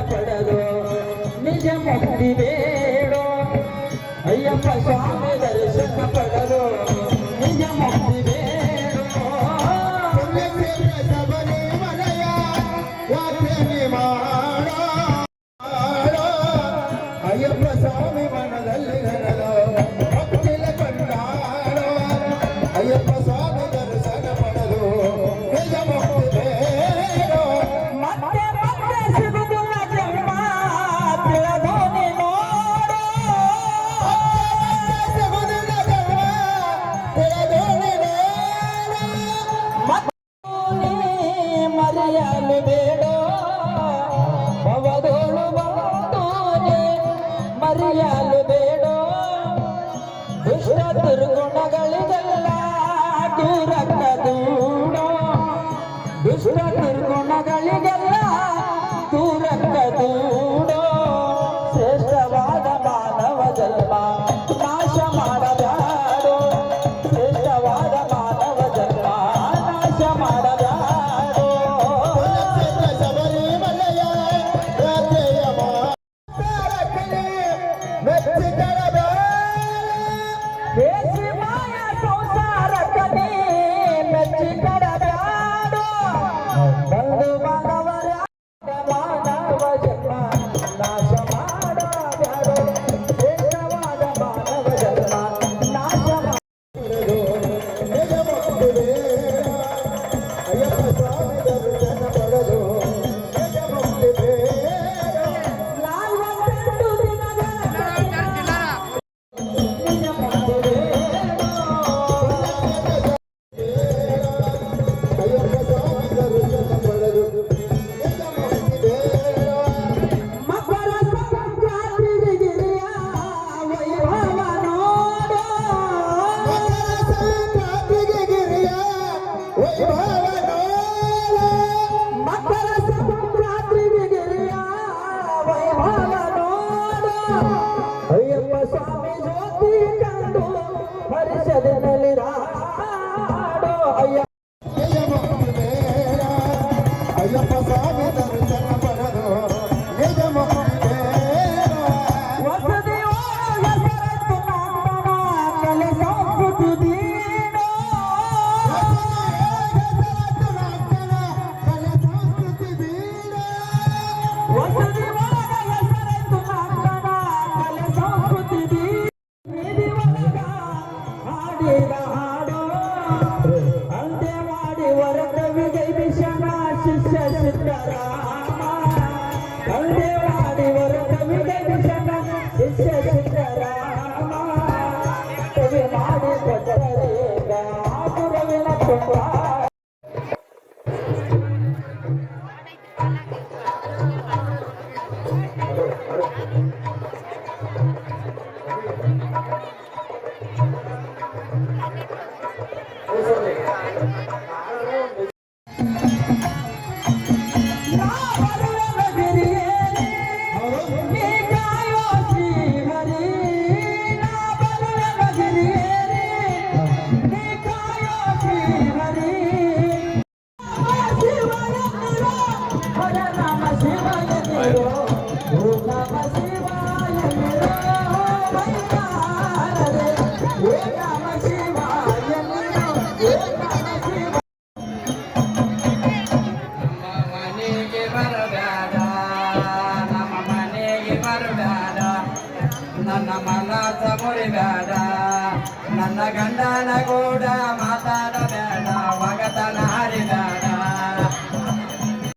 కనపడదు నిజమక్తి వేడో అయ్యప్ప స్వామి దర్శన పడదు నిజమక్తి వేడో సభని మనయ వాటిని మాడ అయ్యప్ప స్వామి మన Hey, to be 没事 ನನ್ನ ಮನ ತಮುರಿಬೇಡ ನನ್ನ ಗಂಡನ ಕೂಡ ಮಾತಾಡಬೇಡ ಮಗತನ ಹರಿಬೇಡ